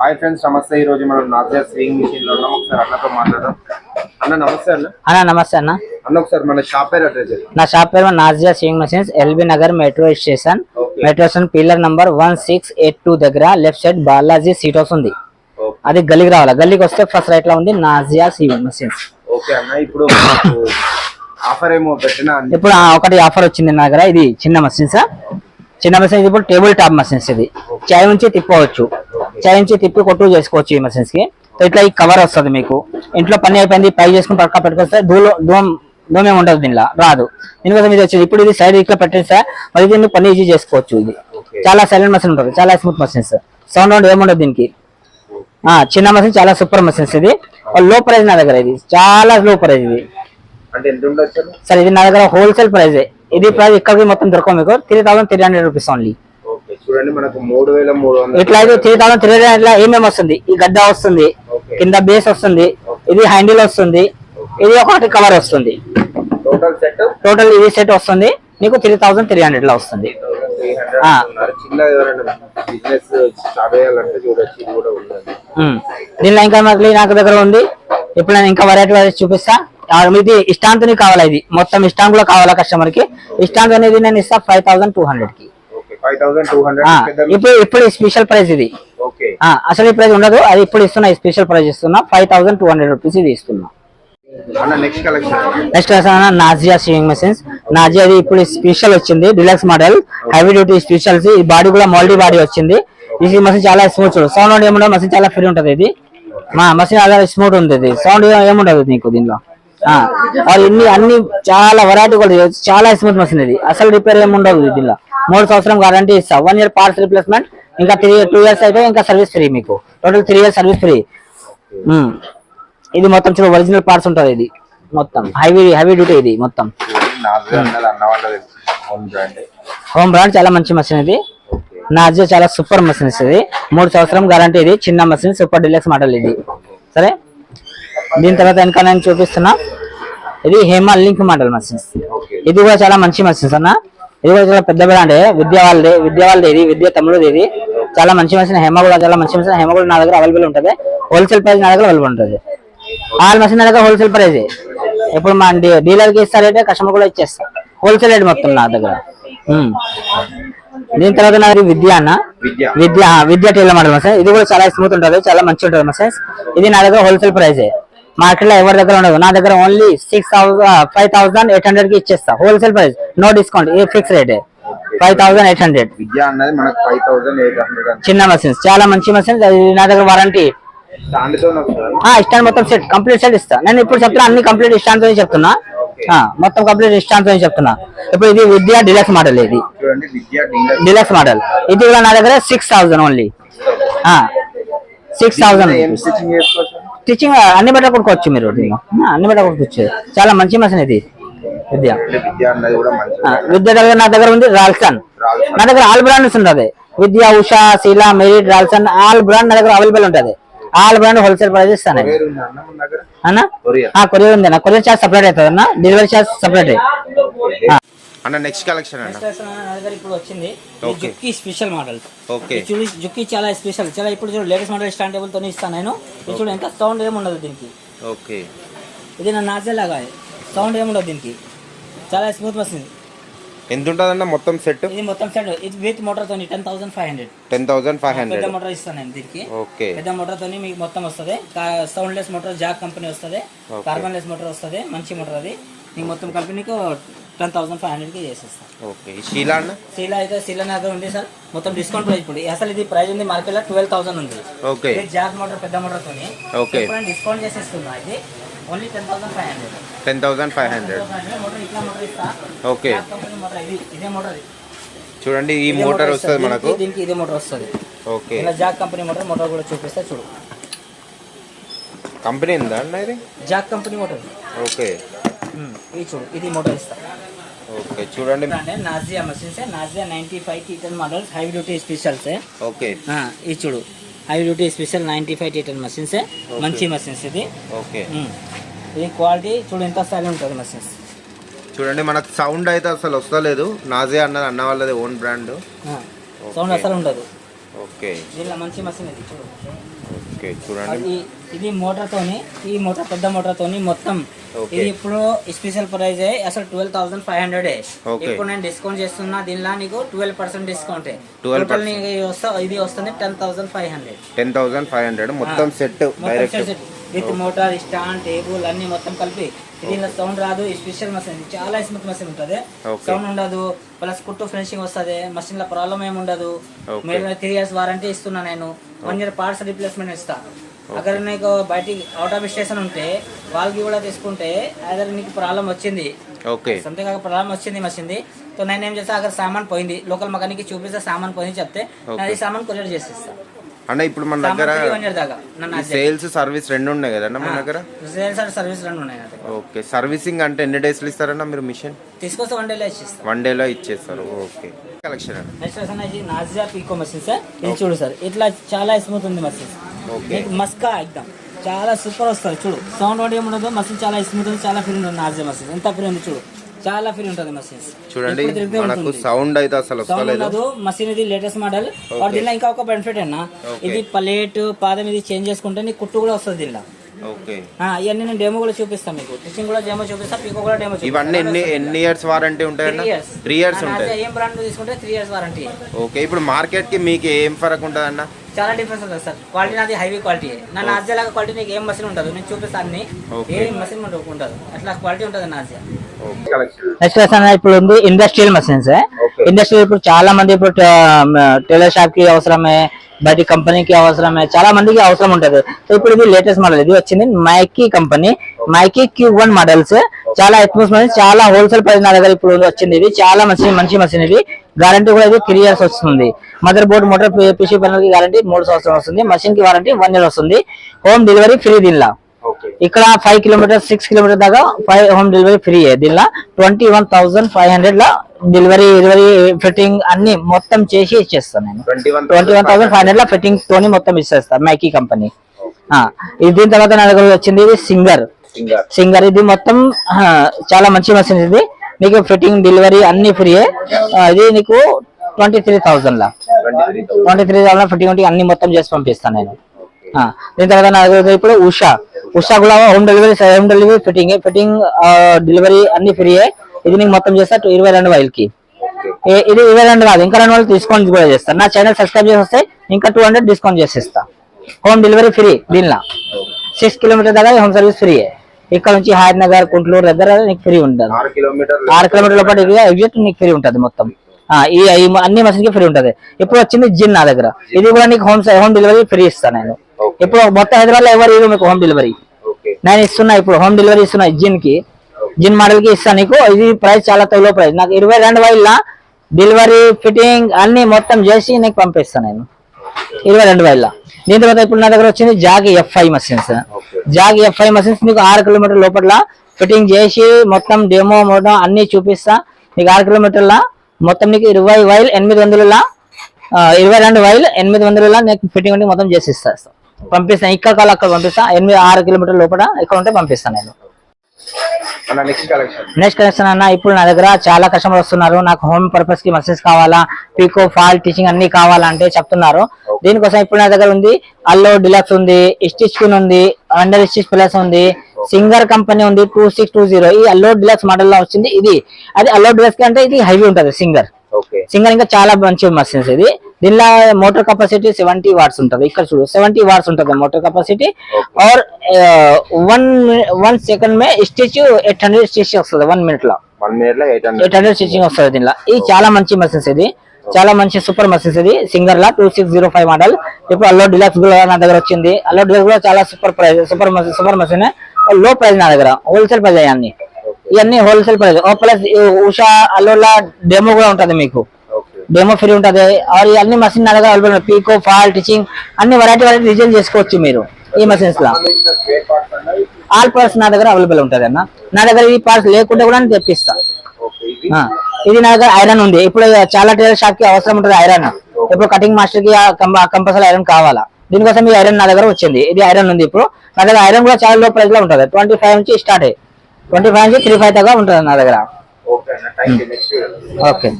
Hi friends నమస్తే. ఈ రోజు మనం నాజియా స్వింగ్ మిషన్లో ఉన్నాం. ఒకసారి అన్నతో మాట్లాడదాం. అన్న నమస్తే అన్న. అన్న నమస్తే అన్న. అన్న ఒకసారి మన షాప్ పేరు అడ్రస్. నా షాప్ పేరు Nazia sewing machines LB Nagar metro station. Metro station pillar number one six eight two దగ్గర left side Balaji seat house ఉంది. అది గల్లీకి రావాలి? గల్లీకి వస్తే ఫస్ట్ రైట్లో ఉంది నాజియా సేవింగ్ మెషిన్స్. ఓకే అన్న ఇప్పుడు ఆఫర్ ఏమో పెట్టినా ఇప్పుడు ఒకటి ఆఫర్ వచ్చింది నా దగ్గర. ఇది చిన్న మషిన్స్. చిన్న మషిన్స్ ఇప్పుడు టేబుల్ టాప్ మషిన్స్ ఇది. చాయ్ నుంచి తిప్పవచ్చు చాయ్ నుంచి తిప్పి కొట్టు చేసుకోవచ్చు ఈ మషిన్స్కి. ఇట్లా ఈ కవర్ వస్తుంది మీకు. ఇంట్లో పని అయిపోయింది పై చేసుకుని పక్క పెట్టుకొస్తే దూలో దూరం దూరం ఉండదు దీనిలో రాదు. దీనికోసం ఇది వచ్చింది. ఇప్పుడు ఇది సైడ్ ఇట్లా పెట్టేస్తే మరి దీన్ని పని ఈజీ చేసుకోవచ్చు ఇది. చాలా సైలెంట్ మషిన్ ఉంటుంది. చాలా స్మూత్ మషిన్స్ సౌండ్ రౌండ్ ఏముండదు దీనికి. ఆ చిన్న మషిన్ చాలా సూపర్ మషిన్స్ ఇది. లో ప్రైస్ నా దగ్గర ఇది. చాలా లో ప్రైస్ ఇది? సరే ఇది నా దగ్గర హోల్సేల్ ప్రైస్ ఇది ప్రైస్ ఇక్కడికి మొత్తం దొరకవు మీకు. Three thousand three hundred rupees only చూడండి మనకు మూడు వేల మూడు వందలు ఇట్లా అయితే త్రీ థౌసండ్ త్రీ హండ్రెడ్ ఏమేమి వస్తుంది? ఈ గడ్డ వస్తుంది. కింద బేస్ వస్తుంది ఇది హ్యాండిల్ వస్తుంది ఇది ఒకటి కవర్ వస్తుంది. టోటల్ సెట్ టోటల్ ఇది సెట్ వస్తుంది మీకు త్రీ థౌసండ్ త్రీ హండ్రెడ్లో వస్తుంది. దీనిలో ఇంకా మళ్ళీ నాకు దగ్గర ఉంది. ఇప్పుడు నేను ఇంకా వెరైటీ వెరైటీ చూపిస్తా. ఇది ఇష్టాంతని కావాలా ఇది? మొత్తం ఇష్టాంక్లో కావాలా కస్టమర్కి? ఇష్టాంక్ అనేది నేను ఇస్తా ఫైవ్ థౌసండ్ టూ హండ్రెడ్కి. ఇప్పుడు ఇప్పుడు స్పెషల్ ప్రైస్ ఇది. అసలు ఈ ప్రైస్ ఉండదు. అది ఇప్పుడు ఇస్తున్నా స్పెషల్ ప్రైస్ ఇస్తున్నా. Five thousand two hundred rupees ఇది ఇస్తున్నా. అన్న next collection next Nazia shaving machines Nazia ఇప్పుడు స్పెషల్ వచ్చింది. Deluxe model heavy duty specials ఈ బాడీ కూడా మల్టీ బాడీ వచ్చింది. ఈ మషిన్ చాలా స్మూత్ సౌండ్ ఏముండదు మషిన్ చాలా ఫ్రీ ఉంటది ఇది. మా మషిన్ అలా స్మూత్ ఉంది ఇది సౌండ్ ఏముండదు నీకు దీనిలో ఇన్ని అన్ని చాలా వెరైటీ కూడా. చాలా స్మూత్ మషిన్ ఇది. అసలు రిపేర్ ఏముండదు దీనిలో మూడు సంవత్సరం గ్యారంటీ ఇస్తా. వన్ ఇయర్ పార్ట్స్ రిప్లేస్మెంట్ ఇంకా త్రీ టూ ఇయర్స్ అయితే ఇంకా సర్వీస్ ఫ్రీ మీకు. Total three years service free ఇది మొత్తం చూడ ఒరిజినల్ పార్ట్స్ ఉంటది ఇది. మొత్తం. హెవీ హెవీ డ్యూటీ ఇది మొత్తం. హోమ్ బ్రాండ్ చాలా మంచి మషిన్ ఇది. నాజియా చాలా సూపర్ మషిన్ ఇది. మూడు సంవత్సరం గ్యారంటీ ఇది. చిన్న మషిన్ సూపర్ డిలక్స్ మోడల్ ఇది. సరే? దీని తర్వాత ఇంకా నేను చూపిస్తున్నా. ఇది Hema link model machines okay ఇది కూడా చాలా మంచి మషిన్స్ అన్న. ఇది కూడా చాలా పెద్ద బ్రాండ్ విద్య వాళ్ళది విద్య వాళ్ళది ఇది విద్య తమ్ముడు ఇది చాలా మంచి మషిన్ హేమ కూడా చాలా మంచి మషిన్ హేమ కూడా నా దగ్గర అవైలబుల్ ఉంటుంది. హోల్సేల్ ప్రైస్ నా దగ్గర అవైలబుల్ ఉంటుంది. ఆల్ మషిన్ నా దగ్గర హోల్సేల్ ప్రైస్ ఇప్పుడు మా డీలర్కి ఇస్తారంటే కస్టమర్ కూడా ఇచ్చేస్తా. హోల్సేల్ రేట్ మొత్తం నా దగ్గర. దీని తర్వాత నాది విద్య అన్న. Vidya. Vidya tailor model massage ఇది కూడా చాలా స్మూత్ ఉంటుంది చాలా మంచి ఉంటుంది మసాజ్ ఇది నా దగ్గర హోల్సేల్ ప్రైస్ మార్కెట్లో ఎవరి దగ్గర ఉండదు. నా దగ్గర only six thousand five thousand eight హండ్రెడ్కి ఇచ్చేస్తా. హోల్సేల్ ప్రైస్ నో డిస్కౌంట్ ఇది fix rate five thousand eight hundred చిన్న మషిన్స్ చాలా మంచి మషిన్స్ నా దగ్గర వారంటీ ఇష్టాన్ని మొత్తం సెట్ కంప్లీట్ సెట్ ఇస్తా. నేను ఇప్పుడు చెప్తున్నా అన్ని కంప్లీట్ ఇష్టాంతో చెప్తున్నా. ఆ, మొత్తం కంప్లీట్ ఇష్టాంతో చెప్తున్నా. ఇప్పుడు ఇది విద్య డిలక్స్ మోడల్ ఇది. డిలక్స్ మోడల్ ఇది కూడా నా దగ్గర six thousand only six thousand ఏం స్టిచ్చింగ్ అన్ని బట్ట కొట్టుకోవచ్చు మీరు అన్ని బట్ట కొట్టుకోవచ్చు చాలా మంచి మషిన్ ఇది విద్య. విద్య దగ్గర నా దగ్గర ఉంది రాల్సన్. నా దగ్గర ఆల్ బ్రాండ్స్ ఉంటది. Vidya Usha Sheela merit Ralson all brand నా దగ్గర అవైలబుల్ ఉంటది. ఆల్ బ్రాండ్ హోల్సేల్ ప్రైస్ ఇస్తాను. అన్న కొరియర్. ఉంది అన్న. కొరియర్ చార్జ్ సపరేట్ అవుతుంది అన్న డెలివరీ చార్జ్ సపరేట్ అన్న నెక్స్ట్ కలెక్షన్ అన్న. ఇప్పుడు వచ్చింది. జుక్కి స్పెషల్ మోడల్ ఓకే చూడు జుక్కి చాలా స్పెషల్ చాలా ఇప్పుడు చూడు లేటెస్ట్ మోడల్ స్టాండ్ టేబుల్తో ఇస్తాను నేను. చూడు ఎంత సౌండ్ ఏముండదు దీనికి. ఓకే ఇది నా నాజే లాగా సౌండ్ ఏముండదు దీనికి. చాలా స్మూత్ మషిన్ ఎంత ఉంటుందన్న మొత్తం సెట్ ఇది మొత్తం సెట్ ఇది విత్ మోటార్ తోని ten thousand five hundred ten thousand five పెద్ద హండ్రెడ్ మోటార్ ఇస్తాను నేను దీనికి. ఓకే పెద్ద మోటార్ తోని మీకు మొత్తం వస్తుంది. Soundless motor Jack company వస్తుంది. కార్బన్ లెస్ మోటార్ వస్తుంది. మంచి మోటార్ అది. మీకు మొత్తం కలిపి నీకు టెన్ థౌసండ్ ఫైవ్ హండ్రెడ్కి చేసేస్తాను ఓకే. షీలా అన్న? అయితే నా దగ్గర ఉంది సార్. మొత్తం డిస్కౌంట్ ప్రైస్ ఇప్పుడు. అసలు ఇది ప్రైస్ ఉంది మార్కెట్లో ట్వెల్వ్ థౌసండ్ ఉంది. ఓకే. జాక్ మోటార్ పెద్ద మోటార్ తోని. Okay. ఇప్పుడు నేను డిస్కౌంట్ చేసేస్తున్నా ఇది. Only ten thousand five hundred. Ten thousand five hundred. Motor ఇట్లా మోటార్ ఇస్తా. ఓకే. మోటార్ ఇది ఇదే మోటార్. చూడండి ఈ మోటార్ వస్తుంది. మనకు. దీనికి- దీనికి ఇదే మోటార్ వస్తుంది. ఓకే. ఇలా జాక్ కంపెనీ మోటార్ మోటార్ కూడా చూపిస్తా చూడు. కంపెనీ ఉందా అన్న ఇది? Jack company motor. ఓకే. ఇది చూడు ఇది మోటార్ ఇస్తా. ఓకే చూడండి. అంటే Nazia machines Nazia ninety five titan models high duty specials okay ఇది చూడు. High duty special ninety five titan machines మంచి మషిన్స్ ఇది. ఓకే. ఇది క్వాలిటీ చూడు ఎంత స్టైల్ ఉంటుంది మషిన్స్ చూడండి మనకు సౌండ్ అయితే అసలు వస్తలేదు. నాజే అన్నది అన్న వాళ్ళది ఓన్ బ్రాండ్ సౌండ్ అసలు ఉండదు. ఓకే. దీనిలో మంచి మసీన్ ఇది చూడు. ఓకే చూడండి. ఇది మోటార్ తోని ఈ మోటార్ పెద్ద మోటార్ తోని మొత్తం. ఇది ఇప్పుడు స్పెషల్ ప్రైస్ అసలు ట్వెల్వ్ థౌసండ్ ఫైవ్ హండ్రెడ్. ఇప్పుడు నేను డిస్కౌంట్ చేస్తున్నా దీనిలో నీకు ట్వెల్వ్ పర్సెంట్ డిస్కౌంట్ 12% టోటల్ నీకు వస్తా ఇది వస్తుంది ten thousand five hundred ten thousand five hundred మొత్తం set direct with motor stand table అన్ని మొత్తం కలిపి దీనిలో సౌండ్ రాదు స్పెషల్ మషిన్ చాలా స్మూత్ మషిన్ ఉంటుంది. సౌండ్ ఉండదు ప్లస్ కుట్టు ఫినిషింగ్ వస్తుంది మషిన్లో ప్రాబ్లం ఏమి ఉండదు. మీరు త్రీ ఇయర్స్ వారంటీ ఇస్తున్నా నేను వన్ ఇయర్ పార్ట్స్ రిప్లేస్మెంట్ ఇస్తా. అక్కడ నీకు బయటికి అవుట్ ఆఫ్ స్టేషన్ ఉంటే వాళ్ళకి కూడా తీసుకుంటే అదే నీకు ప్రాబ్లం వచ్చింది. ఓకే సంథింగ్ అక్కడ ప్రాబ్లం వచ్చింది మషింది సో నేను ఏం చేస్తా అక్కడ సామాన్ పోయింది. లోకల్ మకానికి చూపిస్తే సామాన్ పోయింది చెప్తే నేను అది సామాన్ కొరియర్ చేసిస్తా. అన్న ఇప్పుడు మన దగ్గర సేల్స్ సర్వీస్ రెండు ఉన్నాయి కదన్న మన దగ్గర? సేల్స్ అండ్ సర్వీస్ రెండు ఉన్నాయి ఓకే. సర్వీసింగ్ అంటే ఎన్ని డేస్లో ఇస్తారన్న మీరు మిషన్? తీసుకొస్తే వన్ డేలో ఇచ్చిస్తాం వన్ డేలో ఇచ్చేస్తారు. ఓకే. కలెక్షన్ అన్న నెక్స్ట్ వచ్చేసి ఇది నాజియా పీకో మషిన్ సార్. ఇది చూడు సార్. ఇట్లా చాలా స్మూత్ ఉంది మషిన్. ఓకే. మస్కా ఎక్దమ్ చాలా సూపర్ వస్తుంది. చూడు. సౌండ్ వాడి ఉండదు. మషిన్ చాలా స్మూత్ ఉంది. చాలా ఫ్రీ ఉంటుంది నాజియా మషిన్. ఎంత ఫ్రీ ఉంది చూడు. చాలా ఫ్రీ ఉంటుంది మషిన్ చూడండి మనకు సౌండ్ అయితే అసలు వస్తలేదు. మషిన్ ఇది లేటెస్ట్ మోడల్ దీనిలో ఇంకా ఒక బెనిఫిట్ అన్న. ఇది ప్లేట్ పాదం ఇది చేంజ్ చేసుకుంటే నీకు కుట్టు కూడా వస్తుంది దీనిలో. ఓకే ఆ, ఇవన్నీ నేను డెమో కూడా చూపిస్తాను మీకు. టీచింగ్ కూడా డెమో చూపిస్తా పీకో కూడా డెమో ఇవన్నీ ఎన్ని ఎన్ని years warranty years three years ఉంటాయి. ఏం బ్రాండ్ తీసుకుంటే త్రీ ఇయర్స్ వారంటీ ఓకే ఇప్పుడు మార్కెట్కి మీకు ఏం ఫరక్ ఉంటుంది అన్న చాలా డిఫరెన్స్ ఉంటుంది సార్. క్వాలిటీ నాది హైవీ క్వాలిటీ నా నాజియా లాగా క్వాలిటీ నీకు ఏం మసీన్ ఉండదు నేను చూపిస్తాను అన్ని. ఏ మసీన్ ఉండదు అట్లా క్వాలిటీ ఉంటుంది నాజియా ఇప్పుడు ఉంది ఇండస్ట్రియల్ మషిన్స్. ఇండస్ట్రియల్ ఇప్పుడు చాలా మంది ఇప్పుడు టైలర్ షాప్కి అవసరమే బయట కంపెనీకి అవసరమే చాలా మందికి అవసరం ఉంటది. సో ఇప్పుడు ఇది లేటెస్ట్ మోడల్ ఇది వచ్చింది మైకీ కంపెనీ మైకీ క్యూ వన్ మోడల్స్ చాలా ఎత్మోస్ చాలా హోల్సేల్ ప్రైస్ నా దగ్గర ఇప్పుడు వచ్చింది ఇది. చాలా మంచి మంచి మషిన్ ఇది. గ్యారంటీ కూడా ఇది త్రీ ఇయర్స్ వస్తుంది. మదర్ బోర్డ్ మోటార్ పీసీ పైనల్కి గ్యారంటీ మూడు సంవత్సరం వస్తుంది. మషిన్కి వారంటీ వన్ ఇయర్ వస్తుంది. హోమ్ డెలివరీ ఫ్రీ దీనిలో. ఇక్కడ ఫైవ్ కిలోమీటర్ సిక్స్ కిలోమీటర్ దాకా ఫైవ్ హోమ్ డెలివరీ ఫ్రీ దీనిలో. Twenty one thousand five hundred లా డెలివరీ డెలివరీ ఫిట్టింగ్ అన్ని మొత్తం చేసి ఇచ్చేస్తాను నేను. Twenty one thousand five hundred లా ఫిట్టింగ్ తోని మొత్తం ఇచ్చేస్తా మైకీ కంపెనీ ఇది దీని తర్వాత నా దగ్గర వచ్చింది ఇది సింగర్ సింగర్ ఇది మొత్తం చాలా మంచి మషిన్ ఇది. నీకు ఫిట్టింగ్ డెలివరీ అన్ని ఫ్రీ ఇది నీకు ట్వంటీ త్రీ థౌసండ్ లా. ట్వంటీ త్రీ థౌసండ్ ఫిట్టింగ్ అన్ని మొత్తం చేసి పంపిస్తాను నేను. దీని తర్వాత నా దగ్గర ఇప్పుడు ఉషా. ఉషా కూడా home delivery home delivery fitting fitting delivery అన్ని ఫ్రీ ఇది నీకు మొత్తం చేస్తా ఇరవై రెండు వైల్కి. ఏ- ఇది ఇరవై రెండు కాదు ఇంకా రెండు వాళ్ళు డిస్కౌంట్ కూడా చేస్తాను నా ఛానల్ సబ్స్క్రైబ్ చేసి వస్తే ఇంకా టూ హండ్రెడ్ డిస్కౌంట్ చేసేస్తా. హోమ్ డెలివరీ ఫ్రీ దీనిలో. సిక్స్ కిలోమీటర్ దాకా హోమ్ సర్వీస్ ఫ్రీ ఇక్కడ నుంచి హయత్ నగర్ కుంట్లూరు దగ్గర నీకు ఫ్రీ ఉంటుంది. ఆరు కిలోమీటర్ ఆరు కిలోమీటర్ల పాటు ఎగ్జాక్ట్ నీకు ఫ్రీ ఉంటుంది మొత్తం. ఈ అన్ని మషిన్కి ఫ్రీ ఉంటది. ఇప్పుడు వచ్చింది జిన్ నా దగ్గర. ఇది కూడా నీకు హోమ్ హోమ్ డెలివరీ ఫ్రీ ఇస్తాను నేను. ఇప్పుడు మొత్తం హైదరాబాద్లో ఎవరు మీకు హోమ్ డెలివరీ నేను ఇస్తున్నా ఇప్పుడు హోమ్ డెలివరీ ఇస్తున్నా జిన్కి జిన్ మోడల్కి ఇస్తాను నీకు. ఇది ప్రైస్ చాలా తక్కువ ప్రైస్ నాకు ఇరవై రెండు వేల డెలివరీ ఫిట్టింగ్ అన్ని మొత్తం చేసి నీకు పంపిస్తాను నేను. ఇరవై రెండు వేల. దీని తర్వాత ఇప్పుడు నా దగ్గర వచ్చింది జాగి ఎఫ్ఐ మషిన్స్ జాగ్ ఎఫ్ఐ మషిన్స్ నీకు ఆరు కిలోమీటర్ లోపల ఫిట్టింగ్ చేసి మొత్తం డెమో మొత్తం అన్ని చూపిస్తా. నీకు ఆరు కిలోమీటర్ల మొత్తం నీకు ఇరవై వైల్ ఎనిమిది వందల ఇరవై రెండు వైల్ ఎనిమిది వందల నీకు ఫిట్టింగ్ ఉంటే మొత్తం చేసి ఇస్తా పంపిస్తాను ఇక్కడ కాదు అక్కడ పంపిస్తా. ఎనిమిది ఆరు కిలోమీటర్ లోపల ఇక్కడ ఉంటే పంపిస్తాను నేను. నెక్స్ట్ కలెక్షన్ అన్న ఇప్పుడు నా దగ్గర చాలా కస్టమర్ వస్తున్నారు. నాకు హోమ్ పర్పస్కి మెసేజ్ కావాలా పీకో ఫాల్ టీచింగ్ అన్ని కావాలంటే చెప్తున్నారు. దీనికోసం ఇప్పుడు నా దగ్గర ఉంది. అల్లో డిలక్స్ ఉంది. స్టిచ్ పిన్ ఉంది. అండర్ స్టిచ్ ప్లస్ ఉంది. సింగర్ కంపెనీ ఉంది. టూ సిక్స్ టూ జీరో ఈ అల్లో డిలక్స్ మోడల్లో వచ్చింది ఇది. అది అల్లో డిలక్స్ అంటే ఇది హైవీ ఉంటది సింగర్ సింగర్ ఇంకా చాలా మంచి మెషిన్స్ ఇది. దీనిలో మోటార్ కెపాసిటీ సెవెంటీ వాట్స్ ఉంటది. ఇక్కడ చూడు సెవెంటీ వాట్స్ ఉంటుంది motor capacity or one one second May stitch eight hundred stitch వస్తుంది వన్ మినిట్లో. ఎయిట్ హండ్రెడ్ స్టిచింగ్ వస్తుంది దీనిలో. ఇది చాలా మంచి మెషిన్స్ ఇది. చాలా మంచి సూపర్ మషిన్స్ ఇది. సింగర్ లా two six zero five model ఇప్పుడు అల్లో డిలక్స్ కూడా నా దగ్గర వచ్చింది. అల్లో డిలక్స్ కూడా చాలా సూపర్ ప్రైస్ సూపర్ సూపర్ మషిన్లో ప్రైస్ నా దగ్గర హోల్సేల్ ప్రైస్ అయ్యాన్ని ఇవన్నీ. హోల్సేల్ ప్రైస్ ఓ ప్లస్ ఉషా అల్లోలా డెమో కూడా ఉంటుంది మీకు. డెమో ఫ్రీ ఉంటుంది. ఆర్ అన్ని మషిన్ నా దగ్గర అవైలబుల్ పీకో ఫాల్ టీచింగ్ అన్ని వెరైటీ వెరైటీ డిజైన్ చేసుకోవచ్చు మీరు ఈ మషిన్స్ లా. ఆల్ పార్ట్స్ నా దగ్గర అవైలబుల్ ఉంటుంది అన్న. నా దగ్గర ఈ పార్ట్స్ లేకుంటే కూడా నేను తెప్పిస్తా. ఓకే ఇది నా దగ్గర ఐరన్ ఉంది. ఇప్పుడు చాలా టైలర్ షాప్కి అవసరం ఉంటుంది ఐరన్. ఇప్పుడు కటింగ్ మాస్టర్కి కంపల్సరీ ఐరన్ కావాలా? దీనికోసం ఈ ఐరన్ నా దగ్గర వచ్చింది. ఇది ఐరన్ ఉంది ఇప్పుడు. నా దగ్గర ఐరన్ కూడా చాలా లో ప్రైస్లో ఉంటుంది. ట్వంటీ ఫైవ్ నుంచి స్టార్ట్ ట్వంటీ ఫైవ్ నుంచి త్రీ ఫైవ్ దాకా ఉంటుంది నా దగ్గర. ఓకే